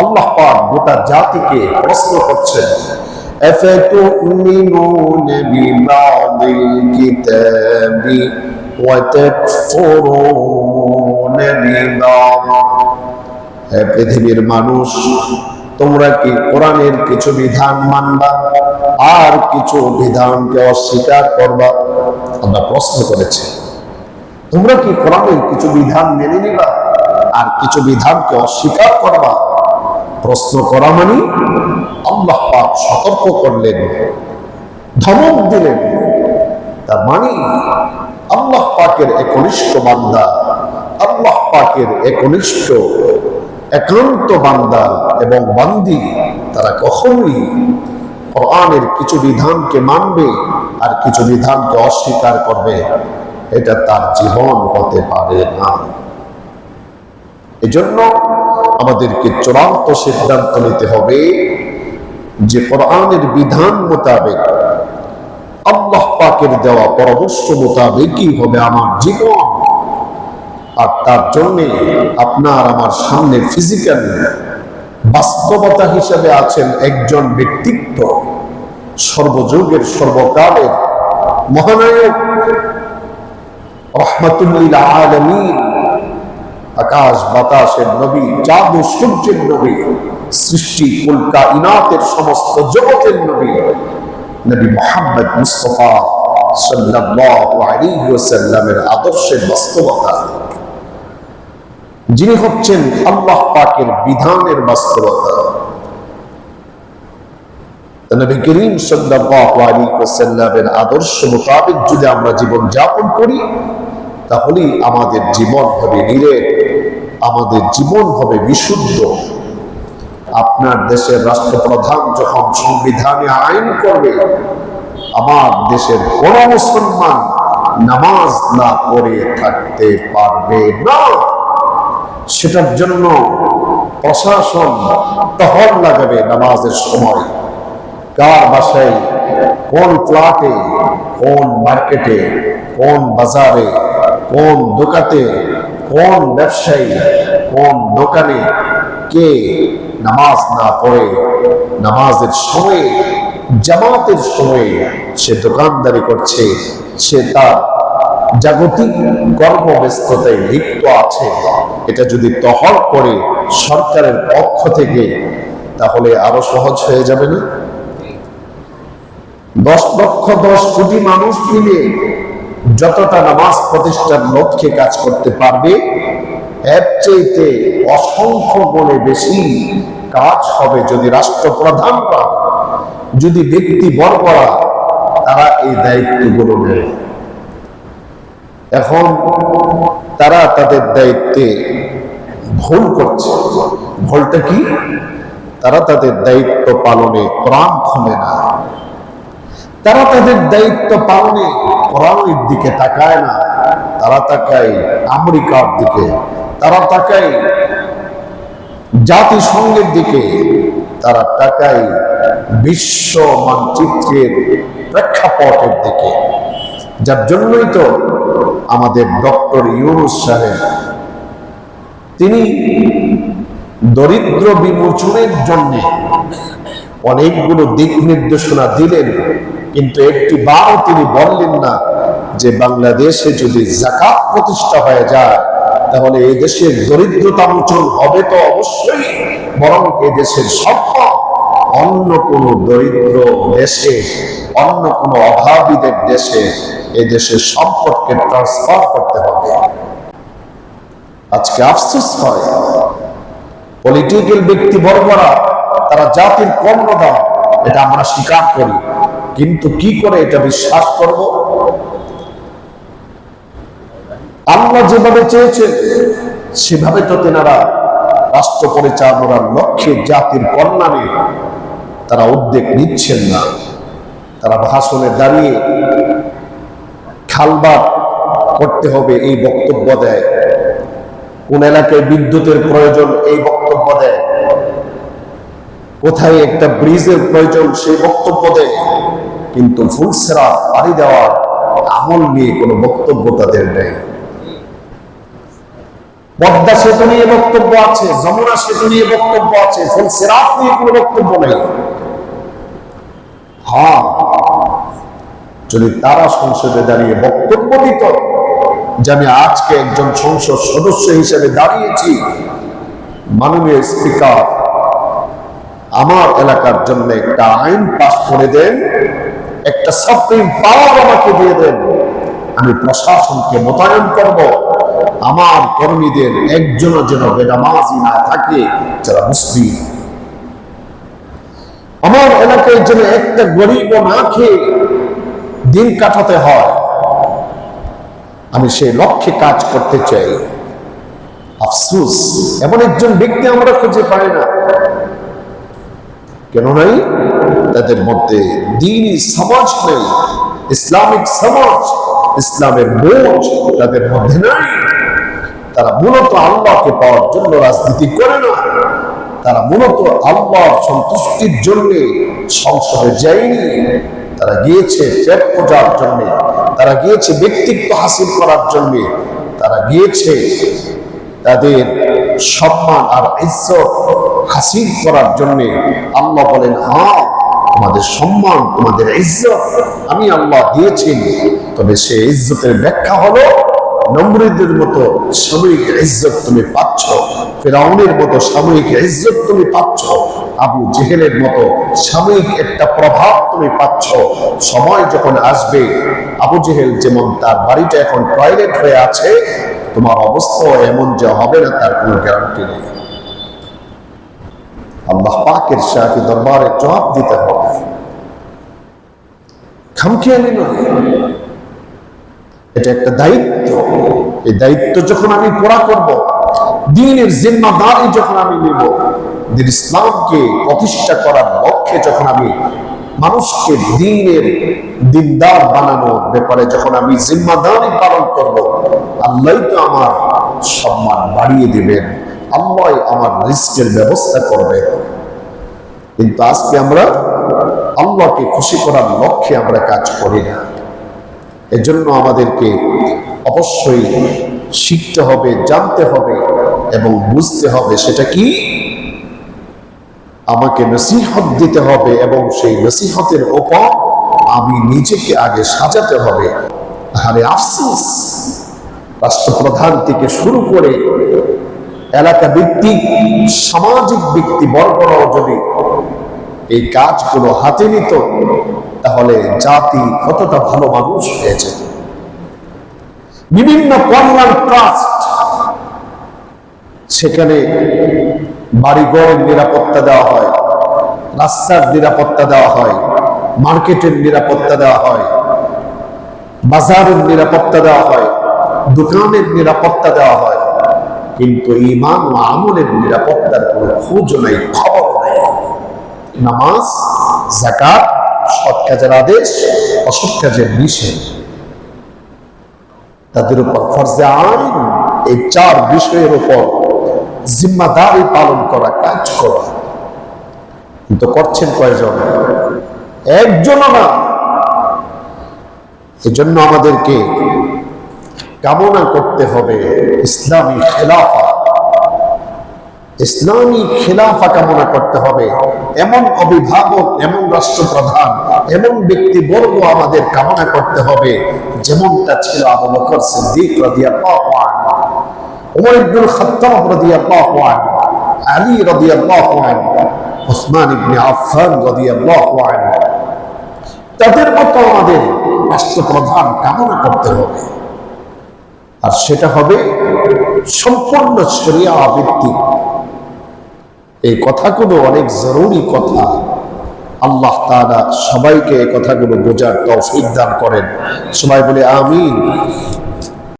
আল্লাহ পাক গোটা জাতিকে প্রশ্ন করছেন أفتؤمنون ببعض الكتاب وتكفرون ببعض হে পৃথিবীর মানুষ তোমরা কি কোরআনের কিছু বিধান মানবা আর কিছু বিধানকে অস্বীকার করবা আমরা প্রশ্ন করেছি তোমরা কি কোরআনের কিছু বিধান মেনে নিবা আর কিছু বিধানকে অস্বীকার করবা প্রশ্ন করা মানে আল্লাহ সতর্ক করলেন, ধমক দিলেন। তার মানে আল্লাহ পাকের একনিষ্ঠ বান্দা, আল্লাহ পাকের একনিষ্ঠ একান্ত বান্দা এবং বান্দি তারা কখনোই কোরআনের কিছু বিধানকে মানবে আর কিছু বিধানকে অস্বীকার করবে। এটা তার জীবন হতে পারে না। এজন্য আমাদেরকে চূড়ান্ত সিদ্ধান্ত নিতে হবে যে কোরআনের বিধান মোতাবেক, আল্লাহ পাকের দেওয়া পরামর্শ মোতাবেকই হবে আমার জীবন। আর তার জন্য আপনার আমার সামনে ফিজিক্যাল বাস্তবতা হিসেবে আছেন একজন ব্যক্তিত্ব, সর্বযুগের সর্বকালের মহানায়ক, রহমাতুল্লিল আলমীর আকাশ, বাতাসের নবী, চাঁদ সূর্যের নবী, সৃষ্টি কুলকা ইনাতের সমস্ত জগতের নবী। নবী মোহাম্মদ মুস্তফা আদর্শের বাস্তবতা। যিনি হচ্ছেন আল্লাহ পাকের বিধানের বাস্তবতা। নবী আদর্শ যদি আমরা জীবন যাপন করি, তাহলেই আমাদের জীবন হবে নিরেট। আমাদের জীবন হবে বিশুদ্ধ। আপনার দেশের রাষ্ট্রপ্রধান যখন সংবিধানে আইন করবে, আমার দেশের কোন মুসলমান নামাজ না পড়ে থাকতে পারবে না। সেটার জন্য প্রশাসন টহল লাগাবে নামাজের সময়। কার বাসায় কোন ফ্ল্যাটে, কোন মার্কেটে, কোন বাজারে, কোন দোকাতে কোন ব্যবসায়ী, কোন দোকানে কে নামাজ না পড়ে, নামাজের সময়ে, জামাতের সময়ে সে দোকানদারি করছে, সে তার জাগতিক কর্মব্যস্ততায় লিপ্ত আছে। এটা যদি টহল করে সরকারের পক্ষ থেকে, তাহলে আরও সহজ হয়ে যাবে না? দশ লক্ষ দশ কোটি মানুষ মিলে যতটা নামাজ প্রতিষ্ঠার লক্ষ্যে কাজ করতে পারবে, এর চাইতে অসংখ্য গুণে বেশি কাজ হবে যদি রাষ্ট্রপ্রধানরা যদি ব্যক্তি বর্গরা তারা এই দায়িত্বগুলো নেয়। এখন তারা তাদের দায়িত্বে ভুল করছে। ভুলটা কি? তারা তাদের দায়িত্ব পালনে প্রাণ খমে না। তারা তাদের দায়িত্ব পালনে কোরআনের দিকে তাকায় না, তারা তাকায় আমেরিকার দিকে, তারা তাকায় জাতিসংঘের দিকে, তারা তাকায় বিশ্ব মানচিত্রের প্রেক্ষাপটের দিকে। যার জন্যই তো আমাদের ডক্টর ইউনুস সাহেব, তিনি দরিদ্র বিমোচনের জন্য অনেকগুলো দিক নির্দেশনা দিলেন। কিন্তু একটি বারও তিনি বললেন না যে বাংলাদেশে যদি জাকাত প্রতিষ্ঠা হয়ে যায়, তাহলে এই দেশের দরিদ্রতা মোচন হবে তো অবশ্যই। বরং এ দেশের সম্পদ অন্য কোনো দরিদ্র দেশে, অন্য কোনো অভাবীদের দেশে এ দেশের সম্পদকে ট্রান্সফার করতে হবে। আজকে আফসোস হয় পলিটিক্যাল ব্যক্তি বর্গরা তারা জাতির কর্মদান, এটা আমরা স্বীকার করি। কিন্তু কি করে এটা বিশ্বাস করব? আল্লাহ যেভাবে চেয়েছে, সেভাবে তো তেনারা রাষ্ট্র পরিচালনার লক্ষ্যে জাতির কল্যাণে তারা উদ্যোগ নিচ্ছেন না। তারা ভাষণে দাঁড়িয়ে খালবাদ করতে হবে এই বক্তব্য দেয়। কোন এলাকায় বিদ্যুতের প্রয়োজন এই বক্তব্য দেয়। কোথায় একটা ব্রিজের প্রয়োজন সেই বক্তব্য দেয়। কিন্তু ফুলসেরা পাড়ি দেওয়ার আমল নিয়ে কোনো বক্তব্য তাদের নেই। পদ্মা সেতু নিয়ে বক্তব্য আছে, যমুনা সেতু নিয়ে বক্তব্য আছে সেরাত নিয়ে কোনো বক্তব্য নেই। হ্যাঁ যদি তারা সংসদে দাঁড়িয়ে বক্তব্য দিত যে আমি আজকে একজন সংসদ সদস্য হিসেবে দাঁড়িয়েছি, মাননীয় স্পিকার, আমার এলাকার জন্য একটা আইন পাশ করে দেন একটা সুপ্রিম পাওয়ার আমাকে দিয়ে দেন। আমি প্রশাসনকে মোতায়েন করব। আমার কর্মীদের একজনও যেন বেনামাজি না থাকে, যারা মুসলিম। আমার এলাকায় যেন একটা গরিব না খেয়ে দিন কাটাতে হয়। আমি সেই লক্ষ্যে কাজ করতে চাই। আফসুস, এমন একজন ব্যক্তি আমরা খুঁজে পাই না। কেন নাই? তাদের মধ্যে দিনই সমাজ নেই, ইসলামিক সমাজ, ইসলামের বোঝ তাদের মধ্যে নাই। তারা মূলত আল্লাহকে পাওয়ার জন্য রাজনীতি করে না। তারা মূলত আল্লাহর সন্তুষ্টির জন্য সংসদে যায়নি। তারা গিয়েছে পেট পূজার জন্য, তারা গিয়েছে ব্যক্তিত্ব হাসিল করার জন্য, তারা গিয়েছে তাদের সম্মান আর ইজ্জত হাসিল করার জন্য। আল্লাহ বলেন হ্যাঁ তোমাদের সম্মান, তোমাদের ইজ্জত আমি আল্লাহ দিয়েছি। তবে সে ইজ্জতের ব্যাখ্যা হলো, নমরুদের মতো সাময়িক ইজ্জত তুমি পাচ্ছ, ফেরাউনের মতো সাময়িক ইজ্জত তুমি পাচ্ছ, আবু জেহেলের মতো সাময়িক একটা প্রভাব তুমি পাচ্ছ। সময় যখন আসবে, আবু জেহেল যেমন তার বাড়িটা এখন টয়লেট হয়ে আছে, তোমার অবস্থা এমন যে হবে না, তার কোনো গ্যারান্টি নেই। আল্লাহ পাকের শাহি দরবারে জবাব দিতে হবে। খামখেয়ালি নয়। এটা একটা দায়িত্ব। এই দায়িত্ব যখন আমি করব, দিনের জিম্মাদারি যখন আমি নিব, দিন ইসলামকে প্রতিষ্ঠা করার লক্ষ্যে যখন আমি মানুষকে দিনের দিনদার বানানোর ব্যাপারে যখন আমি জিম্মাদারি পালন করব, আল্লাহ তো আমার সম্মান বাড়িয়ে দিবেন। আল্লাহ আমার রিস্কের ব্যবস্থা করবে। কিন্তু আজকে আমরা আল্লাহকে খুশি করার লক্ষ্যে আমরা কাজ করি না। এজন্য আমাদেরকে অবশ্যই শিখতে হবে, জানতে হবে এবং বুঝতে হবে সেটা কি? আমাকে নসিহত দিতে হবে এবং সেই নসিহতের ওপর আমি নিজেকে আগে সাজাতে হবে। আরে আফসোস রাষ্ট্রপ্রধান থেকে শুরু করে এলাকা ভিত্তিক, সামাজিক ব্যক্তি বর্গরাও যদি এই কাজগুলো হাতে নিত, তাহলে জাতি কতটা ভালো মানুষ হয়ে যেত। বিভিন্ন কল্যাণ ট্রাস্ট, সেখানে বাড়িঘরের নিরাপত্তা দেওয়া হয়, রাস্তার নিরাপত্তা দেওয়া হয়, মার্কেটের নিরাপত্তা দেওয়া হয়, বাজারের নিরাপত্তা দেওয়া হয়, দোকানের নিরাপত্তা দেওয়া হয়। কিন্তু ইমান ও আমলের নিরাপত্তার কোনো খোঁজ নাই, খবর নাই। নামাজ জাকাত সৎ কাজের আদেশ, অসৎ কাজের নিষেধ। তাদের উপর ফরজে আইন, এই চার বিষয়ের উপর জিম্মাদারি পালন করা, কাজ করা। কিন্তু করছেন কয়জন? একজনও না। এজন্য আমাদেরকে কামনা করতে হবে। ইসলামী খেলাফা। ইসলামী খেলাফা কামনা করতে হবে। এমন অভিভাবক, এমন রাষ্ট্রপ্রধান, এমন ব্যক্তিবর্গ আমাদের কামনা করতে হবে। যেমনটা ছিল আবু বকর সিদ্দিক ওমর খাত্তাব আলী ওসমান ইবনে তাদের মতো আমাদের রাষ্ট্রপ্রধান কামনা করতে হবে। আর সেটা হবে সম্পূর্ণ শরিয়া ভিত্তিক। এই কথাগুলো অনেক জরুরি কথা। আল্লাহ তারা সবাইকে এই কথাগুলো বোঝার তৌফিক দান করেন। সবাই বলে, আমিন।